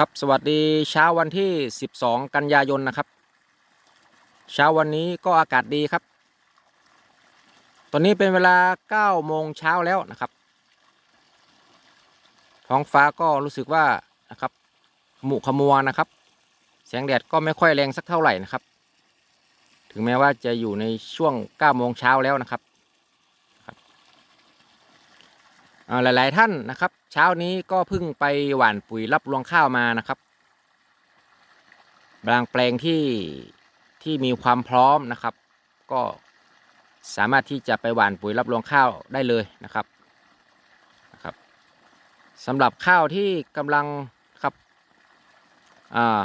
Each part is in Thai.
ครับสวัสดีเช้าวันที่ 12 กันยายนนะครับ เช้าวันนี้ก็อากาศดีครับ ตอนนี้เป็นเวลา9โมงเช้าแล้วนะครับ ท้องฟ้าก็รู้สึกว่านะครับหมุขมัวนะครับ แสงแดดก็ไม่ค่อยแรงสักเท่าไหร่นะครับ ถึงแม้ว่าจะอยู่ในช่วง9โมงเช้าแล้วนะครับครับอ่า หลายๆท่านนะครับ เช้านี้ก็เพิ่งไปหว่านปุ๋ยรับรวงข้าวมานะครับ บางแปลงที่ที่มีความพร้อมนะครับ ก็สามารถที่จะไปหว่านปุ๋ยรับรวงข้าวได้เลยนะครับนะครับสำหรับข้าวที่กำลังครับอ่า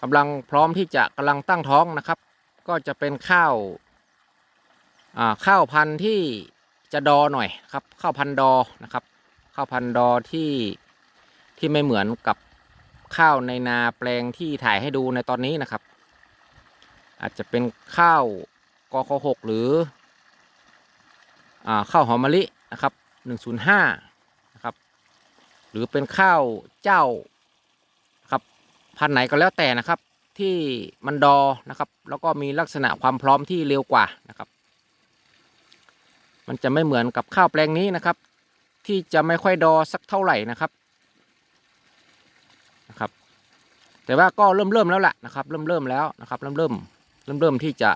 กำลังพร้อมที่จะกำลังตั้งท้องนะครับ ก็จะเป็นข้าวอ่าข้าวพันธุ์ที่จะดอหน่อยครับข้าวพันดอนะครับ ข้าวพันดอที่ที่ไม่เหมือนกับข้าวในนาแปลงที่ถ่ายให้ดูในตอนนี้นะครับ อาจจะเป็นข้าวกคหกหรืออข้าวหอมมะลินะครับ105นะครับ หรือเป็นข้าวเจ้าครับพันไหนก็แล้วแต่นะครับ ที่มันดอนะครับ แล้วก็มีลักษณะความพร้อมที่เร็วกว่านะครับ มันจะไม่เหมือนกับข้าวแปลงนี้นะครับ ที่จะไม่ค่อยดอสักเท่าไหร่นะครับนะครับ แต่ว่าก็เริ่มเริ่มแล้วแหละนะครับ เริ่มเริ่มแล้วนะครับ เริ่มเริ่มเริ่มเริ่มที่จะ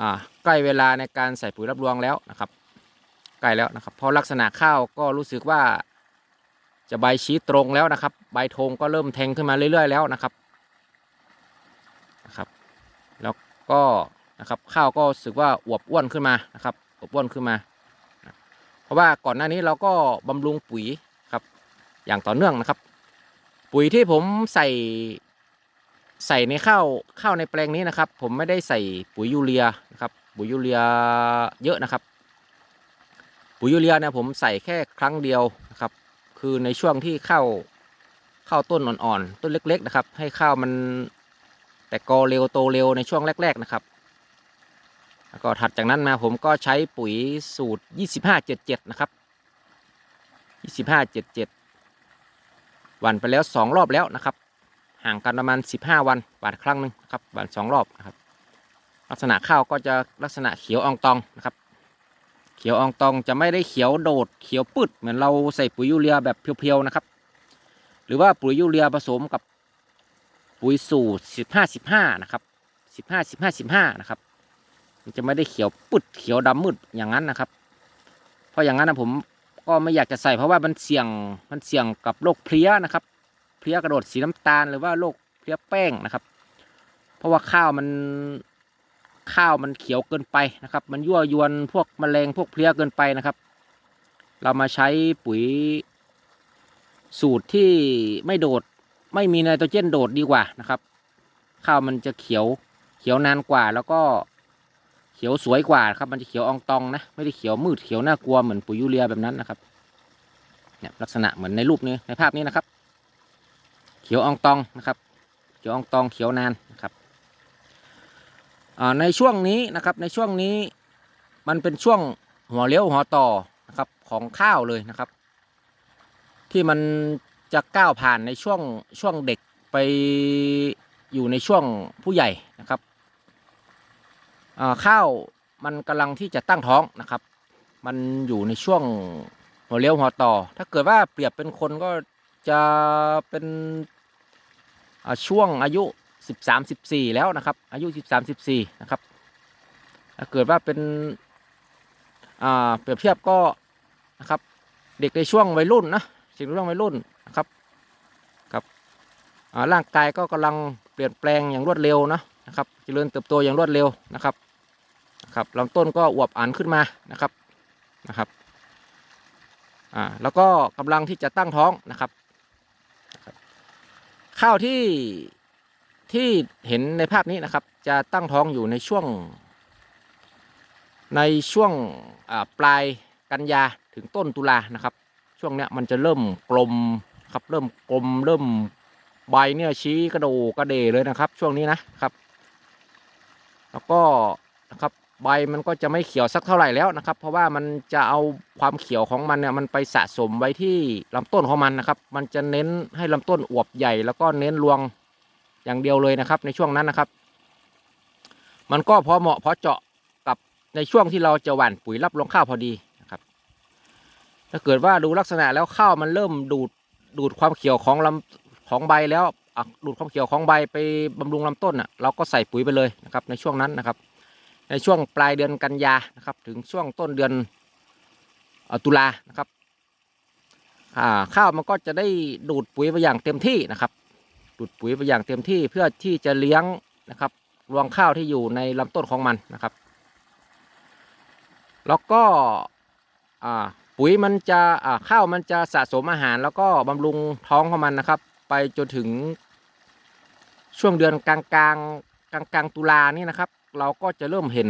อ่าใกล้เวลาในการใส่ปุ๋ยรับรองแล้วนะครับใกล้แล้วนะครับเพราะลักษณะข้าวก็รู้สึกว่าจะใบชี้ตรงแล้วนะครับ ใบธงก็เริ่มแทงขึ้นมาเรื่อย ๆ แล้วนะครับนะครับ แล้วก็นะครับข้าวก็รู้สึกว่าอวบอ้วนขึ้นมานะครับอวบอ้วนขึ้นมา เพราะว่าก่อนหน้านี้เราก็บำรุงปุ๋ยครับ อย่างต่อเนื่องนะครับ ปุ๋ยที่ผมใส่ใส่ในข้าวข้าวในแปลงนี้นะครับ ผมไม่ได้ใส่ปุ๋ยยูเรียนะครับ ปุ๋ยยูเรียเยอะนะครับ ปุ๋ยยูเรียเนี่ยผมใส่แค่ครั้งเดียวนะครับ คือในช่วงที่ข้าวข้าวต้นอ่อนๆต้นเล็ก ๆ นะครับ ให้ข้าวมันแตกกอเร็วโตเร็วในช่วงแรก ๆ นะครับ แล้วก็ถัดจากนั้นมาผมก็ใช้ปุ๋ยสูตร 2577 นะครับ 2577วันไปแล้ว 2 รอบแล้วนะครับ ห่างกันประมาณ 15 วันหวานครั้งหนึ่งครับหวานสองรอบนะครับ ลักษณะข้าวก็จะลักษณะเขียวอองตองนะครับ เขียวอองตองจะไม่ได้เขียวโดดเขียวปืดเหมือนเราใส่ปุ๋ยยูเรียแบบเพียวๆนะครับ หรือว่าปุ๋ยยูเรียผสมกับปุ๋ยสูตร 15 15 นะครับ 15 15 15 นะครับ จะไม่ได้เขียวปุดเขียวดำมืดอย่างนั้นนะครับ เพราะอย่างนั้นนะผมก็ไม่อยากจะใส่เพราะว่ามันเสี่ยงมันเสี่ยงกับโรคเพลี้ยนะครับ เพลี้ยกระโดดสีน้ำตาลหรือว่าโรคเพลี้ยแป้งนะครับ เพราะว่าข้าวมันข้าวมันเขียวเกินไปนะครับ มันยั่วยวนพวกแมลงพวกเพลี้ยเกินไปนะครับ เรามาใช้ปุ๋ย สูตรที่ไม่โดดไม่มีไนโตรเจนโดดดีกว่านะครับ ข้าวมันจะเขียวเขียวนานกว่าแล้วก็ เขียวสวยกว่าครับ มันจะเขียวอองตองนะ ไม่ได้เขียวมืดเขียวน่ากลัวเหมือนปุ๋ยยูเรียแบบนั้นนะครับ เนี่ยลักษณะเหมือนในรูปนี้ในภาพนี้นะครับ เขียวอองตองนะครับ เขียวอองตองเขียวนานนะครับในช่วงนี้นะครับในช่วงนี้มันเป็นช่วงหัวเลี้ยวหัวต่อนะครับของข้าวเลยนะครับ ที่มันจะก้าวผ่านในช่วงช่วงเด็กไปอยู่ในช่วงผู้ใหญ่นะครับ ข้าวมันกำลังที่จะตั้งท้องนะครับ มันอยู่ในช่วงหัวเลี้ยวหัวต่อ ถ้าเกิดว่าเปรียบเป็นคนก็จะเป็นช่วงอายุสิบสามสิบสี่แล้วนะครับ อายุสิบสามสิบสี่นะครับ ถ้าเกิดว่าเป็นเปรียบเทียบก็นะครับเด็กในช่วงวัยรุ่นนะสิ่งในช่วงวัยรุ่นนะครับครับร่างกายก็กำลังเปลี่ยนแปลงอย่างรวดเร็วนะนะครับเจริญเติบโตอย่างรวดเร็วนะครับ นะครับลำต้นก็อวบอันขึ้นมานะครับนะครับอ่าแล้วก็กำลังที่จะตั้งท้องนะครับ ข้าวที่ที่เห็นในภาพนี้นะครับ จะตั้งท้องอยู่ในช่วง ในช่วงปลายกันยาถึงต้นตุลานะครับ ช่วงเนี้ยมันจะเริ่มกลมครับเริ่มกลมเริ่มใบเนี่ยชี้กระโดกระเดเลยนะครับ ช่วงนี้นะครับ แล้วก็นะครับ ใบมันก็จะไม่เขียวสักเท่าไหร่แล้วนะครับ เพราะว่ามันจะเอาความเขียวของมันเนี่ยมันไปสะสมไว้ที่ลำต้นของมันนะครับ มันจะเน้นให้ลำต้นอวบใหญ่แล้วก็เน้นรวงอย่างเดียวเลยนะครับ ในช่วงนั้นนะครับ มันก็พอเหมาะพอเจาะกับในช่วงที่เราจะหว่านปุ๋ยรับรองข้าวพอดีนะครับ ถ้าเกิดว่าดูลักษณะแล้วข้าวมันเริ่มดูดดูดความเขียวของลำของใบแล้วดูดความเขียวของใบไปบำรุงลำต้นอะเราก็ใส่ปุ๋ยไปเลยนะครับในช่วงนั้นนะครับ ในช่วงปลายเดือนกันยานะครับ ถึงช่วงต้นเดือนออตุลานะครับข้าวมันก็จะได้ดูดปุ๋ยไปอย่างเต็มที่นะครับ ดูดปุ๋ยไปอย่างเต็มที่เพื่อที่จะเลี้ยงนะครับรวงข้าวที่อยู่ในลำต้นของมันนะครับ แล้วก็ปุ๋ยมันจะข้าวมันจะสะสมอาหาร แล้วก็บำรุงท้องของมันนะครับ ไปจนถึงช่วงเดือนกลางกลางกลางกลางตุลานี่นะครับ เราก็จะเริ่มเห็น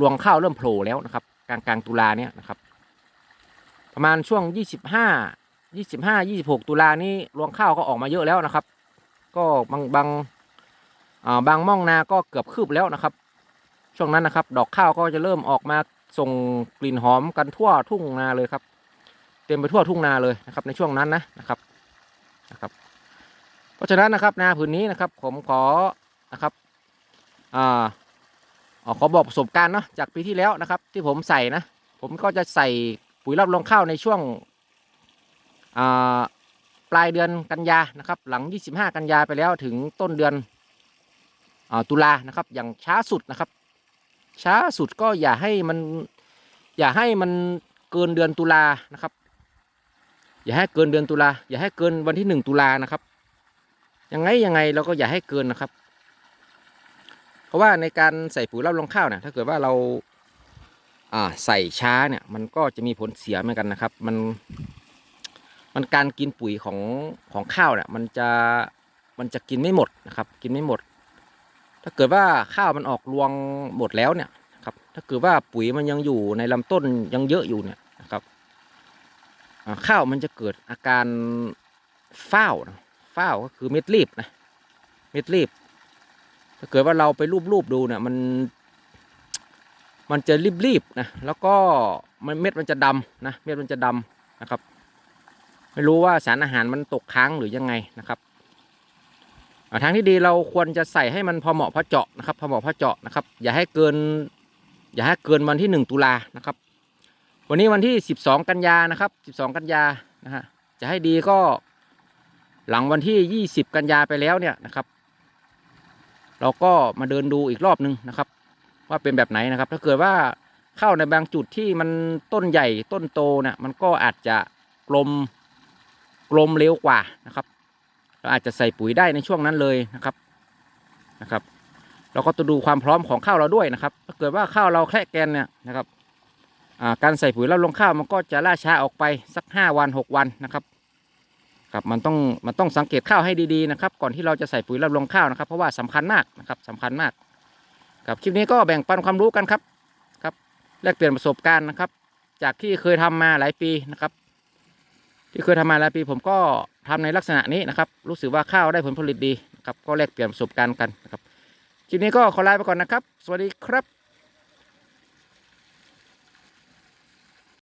รวงข้าวเริ่มโผล่แล้วนะครับ กลางกลางตุลาเนี่ยนะครับ ประมาณช่วงยี่สิบห้ายี่สิบห้ายี่สิบหกตุลานี้รวงข้าวก็ออกมาเยอะแล้วนะครับ ก็บางบางาบางม่องนาก็เกือบคืบแล้วนะครับ ช่วงนั้นนะครับ ดอกข้าวก็จะเริ่มออกมาส่งกลิ่นหอมกันทั่วทุ่งนาเลยครับ เต็มไปทั่วทุ่งนาเลยนะครับ ในช่วงนั้นนะนะครับนะครับ เพราะฉะนั้นนะครับนาผืนนี้นะครับ ผมขอนะครับ อ่าเขอบอกประสบการณ์เนาะจากปีที่แล้วนะครับ ที่ผมใส่นะ ผมก็จะใส่ปุ๋ยรับรองข้าวในช่วงอ่าปลายเดือนกันยานะครับ หลัง 25 กันยาไปแล้วถึงต้นเดือนอตุลานะครับ อย่างช้าสุดนะครับ ช้าสุดก็อย่าให้มัน อย่าให้มันเกินเดือนตุลานะครับ อย่าให้เกินเดือนตุลาอย่าให้เกินวันที่หนึ่งตุลานะครับ ยังไงยังไงเราก็อย่าให้เกินนะครับ เพราะว่าในการใส่ปุ๋ยรับรองข้าวเนี่ยถ้าเกิดว่าเราอ่าใส่ช้าเนี่ยมันก็จะมีผลเสียเหมือนกันนะครับ มันมันการกินปุ๋ยของของข้าวเนี่ยมันจะมันจะกินไม่หมดนะครับ กินไม่หมด ถ้าเกิดว่าข้าวมันออกรวงหมดแล้วเนี่ยครับ ถ้าเกิดว่าปุ๋ยมันยังอยู่ในลำต้นยังเยอะอยู่เนี่ยนะครับข้าวมันจะเกิดอาการเฝ้าวนะฝ้าก็คือเม็ดรีบนะเม็ดรีบ ถ้าเกิดว่าเราไปรูปๆดูเนี่ยมัน มันจะรีบๆนะแล้วก็มันเม็ดมันจะดำนะเม็ดมันจะดำนะครับ ไม่รู้ว่าสารอาหารมันตกค้างหรือยังไงนะครับอ่าทางที่ดีเราควรจะใส่ให้มันพอเหมาะพอเจาะนะครับพอเหมาะพอเจาะนะครับ อย่าให้เกิน อย่าให้เกินวันที่หนึ่งตุลานะครับ วันนี้วันที่สิบสองกันยานะครับสิบสองกันยานะฮะจะให้ดีก็หลังวันที่ยี่สิบกันยาไปแล้วเนี่ยนะครับ เราก็มาเดินดูอีกรอบนึงนะครับ ว่าเป็นแบบไหนนะครับ ถ้าเกิดว่าเข้าในบางจุดที่มันต้นใหญ่ต้นโตเนี่ยมันก็อาจจะกลมกลมเร็วกว่านะครับ เราอาจจะใส่ปุ๋ยได้ในช่วงนั้นเลยนะครับนะครับเราก็ต้องดูความพร้อมของข้าวเราด้วยนะครับ ถ้าเกิดว่าข้าวเราแคละแกนเนี่ยนะครับการใส่ปุ๋ยรับรองข้าวมันก็จะล่าช้าออกไปสักห้าวันหกวันนะครับ ครับมันต้องมันต้องสังเกตข้าวให้ดีๆนะครับ ก่อนที่เราจะใส่ปุ๋ยรับรองข้าวนะครับ เพราะว่าสำคัญมากนะครับสำคัญมากครับคลิปนี้ก็แบ่งปันความรู้กันครับครับแลกเปลี่ยนประสบการณ์นะครับ จากที่เคยทำมาหลายปีนะครับ ที่เคยทำมาหลายปี ผมก็ทำในลักษณะนี้นะครับ รู้สึกว่าข้าวได้ผลผลิตดีครับก็แลกเปลี่ยนประสบการณ์กันนะครับคลิปนี้ก็ขอลาไปก่อนนะครับ สวัสดีครับ